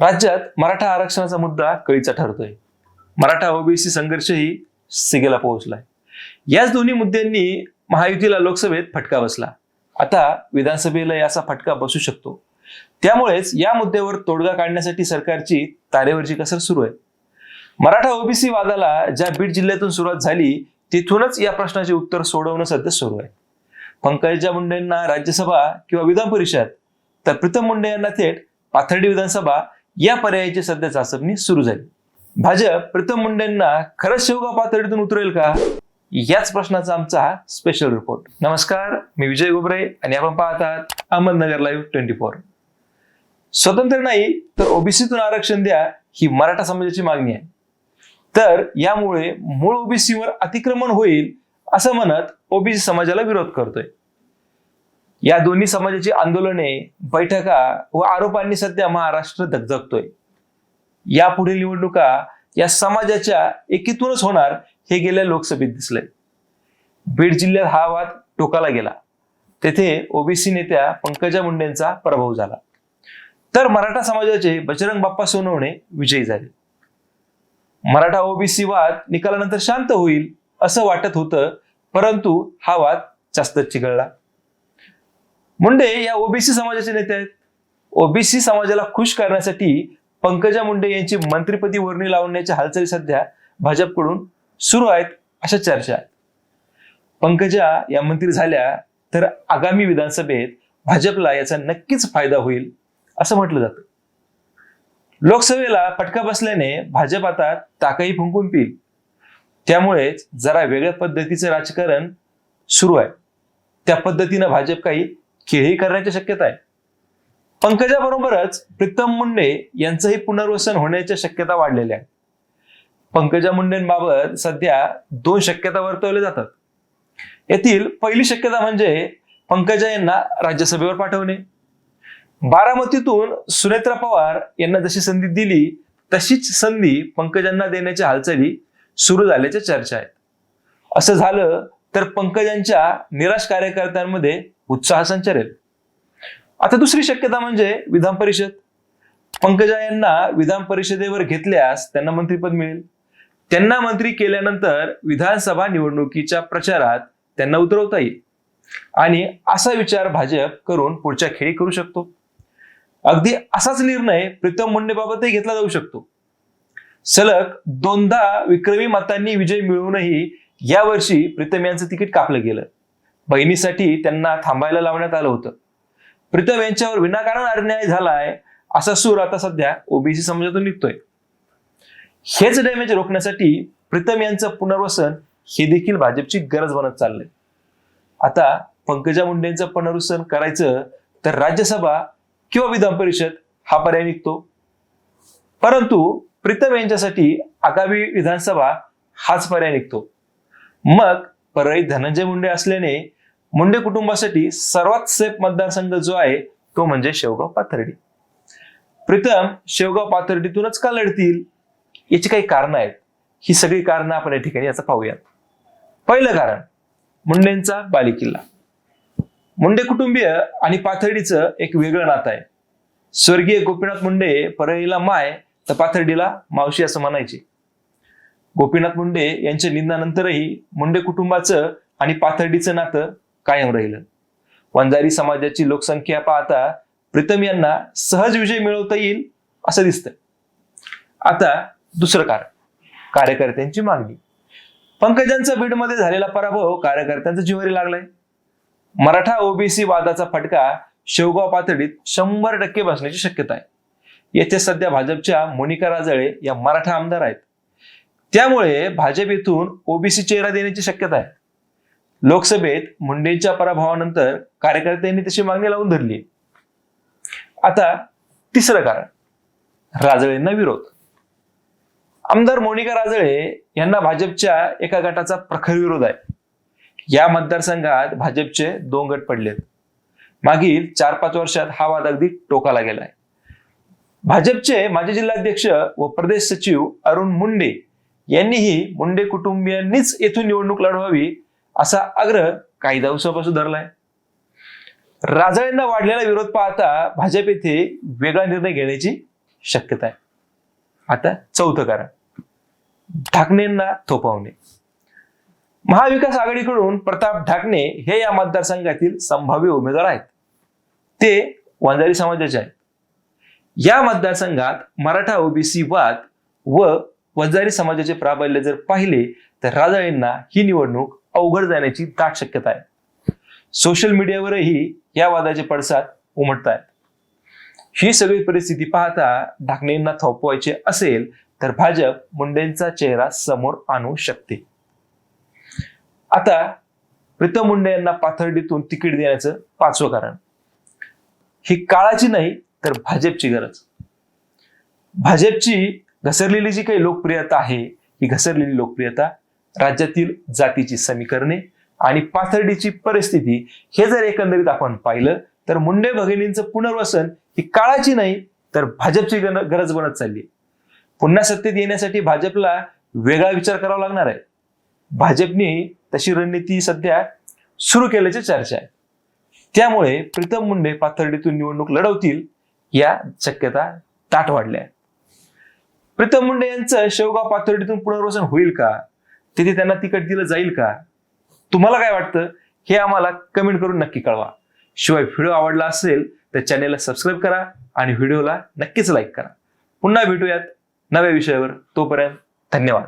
राज्यात मराठा आरक्षणाचा मुद्दा कळीचा ठरतोय. मराठा ओबीसी संघर्षही सिगेला पोहोचलाय. याच दोन्ही मुद्द्यांनी महायुतीला लोकसभेत फटका बसला. आता विधानसभेला याचा फटका बसू शकतो. त्यामुळेच या मुद्द्यावर तोडगा काढण्यासाठी सरकारची तारेवरची कसर सुरू आहे. मराठा ओबीसी वादाला ज्या बीड जिल्ह्यातून सुरुवात झाली तिथूनच या प्रश्नाचे उत्तर सोडवणं सध्या सुरू आहे. पंकजा मुंडेंना राज्यसभा किंवा विधान परिषद तर प्रीतम मुंडे यांना थेट पाथर्डी विधानसभा या पर्यायाची सध्या चाचपणी सुरू झाली. भाजप प्रीतम मुंडेंना खरंच शिवगाव पातळीतून उतरेल का? याच प्रश्नाचा आमचा हा स्पेशल रिपोर्ट नमस्कार मी विजय गोबरे आणि आपण पाहत आहात अहमदनगर लाईव्ह ट्वेंटी फोर स्वतंत्र नाही तर ओबीसीतून आरक्षण द्या ही मराठा समाजाची मागणी आहे. तर यामुळे मूळ ओबीसीवर अतिक्रमण होईल असं म्हणत ओबीसी समाजाला विरोध करतोय. या दोन्ही समाजाची आंदोलने बैठका व आरोपांनी सध्या महाराष्ट्र धगधगतोय या पुढील निवडणुका या समाजाच्या एकीतूनच होणार हे गेल्या लोकसभेत दिसलंय. बीड जिल्ह्यात हा वाद टोकाला गेला. तेथे ओबीसी नेत्या पंकजा मुंडेंचा प्रभाव झाला. तर मराठा समाजाचे बजरंग बाप्पा सोनवणे विजयी झाले. मराठा ओबीसी वाद निकालानंतर शांत होईल असं वाटत होतं परंतु हा वाद जास्तच चिघळला. मुंडे या ओबीसी समाजाचे नेते आहेत. ओबीसी समाजाला खुश करण्यासाठी पंकजा मुंडे यांची मंत्रिपदी वर्णी लावण्याच्या हालचाली सध्या भाजपकडून सुरू आहेत अशा चर्चा आहेत. पंकजा या मंत्री झाल्या तर आगामी विधानसभेत भाजपला याचा नक्कीच फायदा होईल असं म्हटलं जातं. लोकसभेला फटका बसल्याने भाजप आता ताकही फुंकून पिईल. त्यामुळेच जरा वेगळ्या पद्धतीचं राजकारण सुरू आहे. त्या पद्धतीनं भाजप काही खेळही करण्याची शक्यता आहे. पंकजाबरोबरच प्रीतम मुंडे यांचंही पुनर्वसन होण्याच्या शक्यता वाढलेल्या आहेत. पंकजा मुंडेंबाबत सध्या दोन शक्यता वर्तवल्या जातात. येथील पहिली शक्यता म्हणजे पंकजा यांना राज्यसभेवर पाठवणे. बारामतीतून सुनेत्रा पवार यांना जशी संधी दिली तशीच संधी पंकजांना देण्याच्या हालचाली सुरू झाल्याच्या चर्चा आहेत. असं झालं तर पंकजांच्या निराश कार्यकर्त्यांमध्ये उत्साह संचारेल. आता दुसरी शक्यता म्हणजे विधान परिषद. पंकजा यांना विधान परिषदेवर घेतल्यास त्यांना मंत्रीपद मिळेल. त्यांना मंत्री केल्यानंतर विधानसभा निवडणुकीच्या प्रचारात त्यांना उतरवता येईल. आणि असा विचार भाजप करून पुढच्या खेळी करू शकतो. अगदी असाच निर्णय प्रीतम मुंडेबाबतही घेतला जाऊ शकतो. सलग दोनदा विक्रमी मतांनी विजय मिळवूनही यावर्षी प्रीतम यांचं तिकीट कापलं गेलं. बहिणीसाठी त्यांना थांबायला लावण्यात आलं होतं. प्रीतम यांच्यावर विनाकारण अन्याय झालाय असा सूर आता सध्या ओबीसी समाजातून निघतोय. हेच डॅमेज रोखण्यासाठी प्रीतम यांचं पुनर्वसन हे देखील भाजपची गरज बनत चाललंय. आता पंकजा मुंडेंचं पुनर्वसन करायचं तर राज्यसभा किंवा विधान परिषद हा पर्याय निघतो. परंतु प्रीतम यांच्यासाठी आगामी विधानसभा हाच पर्याय निघतो. मग परळी धनंजय मुंडे असल्याने मुंडे कुटुंबासाठी सर्वात सेफ मतदारसंघ जो आहे तो म्हणजे शेवगाव पाथर्डी. प्रीतम शेवगाव पाथर्डीतूनच का लढतील? याची काही कारणं आहेत. ही सगळी कारणं आपण या ठिकाणी याचं पाहूयात. पहिलं कारण मुंडेंचा बालिकिल्ला. मुंडे कुटुंबीय आणि पाथर्डीचं एक वेगळं नातं आहे. स्वर्गीय गोपीनाथ मुंडे परळीला माय तर पाथर्डीला मावशी असं म्हणायचे. गोपीनाथ मुंडे यांच्या निधनानंतरही मुंडे कुटुंबाचं आणि पाथर्डीचं नातं कायम राहिलं. वंजारी समाजाची लोकसंख्या पाहता प्रीतम यांना सहज विजय मिळवता येईल असं दिसतं. आता दुसरं कारण. कार्यकर्त्यांची मागणी. पंकजांचा बीडमध्ये झालेला पराभव कार्यकर्त्यांचा जिवारी लागलाय. मराठा ओबीसी वादाचा फटका शेवगाव पातळीत शंभर टक्के बसण्याची शक्यता आहे. येथे सध्या भाजपच्या मोनिका राजळे या मराठा आमदार आहेत. त्यामुळे भाजप येथून ओबीसी चेहरा देण्याची शक्यता आहे. लोकसभेत मुंडेंच्या पराभवानंतर कार्यकर्त्यांनी तशी मागणी लावून धरली. आता तिसरं कारण राजळेंना विरोध. आमदार मोनिका राजळे यांना भाजपच्या एका गटाचा प्रखर विरोध आहे. या मतदारसंघात भाजपचे दोन गट पडलेत. मागील चार पाच वर्षात हा वाद अगदी टोकाला गेलाय. भाजपचे माजी जिल्हाध्यक्ष व प्रदेश सचिव अरुण मुंडे यांनीही मुंडे कुटुंबियांनीच येथून निवडणूक लढवावी असा आग्रह काही दिवसापासून धरलाय. राजळेंना वाढलेला विरोध पाहता भाजप येथे वेगळा निर्णय घेण्याची शक्यता आहे. आता चौथं कारण ढाकणेंना थोपवणे. महाविकास आघाडीकडून प्रताप ढाकणे हे या मतदारसंघातील संभाव्य उमेदवार आहेत. ते वंजारी समाजाचे आहेत. या मतदारसंघात मराठा ओबीसी वाद व वंजारी समाजाचे प्राबल्य जर पाहिले तर राजाळींना ही निवडणूक अवघड जाण्याची दाट शक्यता आहे. सोशल मीडियावरही या वादाचे पडसाद उमटत आहेत ही सगळी परिस्थिती पाहता ढाकणेंना थोपवायचे असेल तर भाजप मुंडेंचा चेहरा समोर आणू शकते. आता प्रीतम मुंडे यांना पाथर्डीतून तिकीट देण्याचं पाचवं कारण. ही काळाची नाही तर भाजपची गरज. भाजपची घसरलेली जी काही लोकप्रियता आहे ही घसरलेली लोकप्रियता राज्यातील जातीची समीकरणे आणि पाथर्डीची परिस्थिती हे जर एकंदरीत आपण पाहिलं तर मुंडे भगिनींचं पुनर्वसन ही काळाची नाही तर भाजपची गरज बनत चालली. पुन्हा सत्तेत येण्यासाठी भाजपला वेगळा विचार करावा लागणार आहे. भाजपने तशी रणनीती सध्या सुरू केल्याची चर्चा आहे. त्यामुळे प्रीतम मुंडे पाथर्डीतून निवडणूक लढवतील या शक्यता ताट वाढल्या आहेत. प्रीतम मुंडे यांचं शेवगाव पाथर्डीतून पुनर्वसन होईल का? तिथे त्यांना तिकट दिलं जाईल का? तुम्हाला काय वाटतं? हे आम्हाला कमेंट करून नक्की कळवा. शिवाय व्हिडिओ आवडला असेल तर चॅनेलला सबस्क्राईब करा आणि व्हिडिओला नक्कीच लाईक करा. पुन्हा भेटूयात नव्या विषयावर. तोपर्यंत धन्यवाद.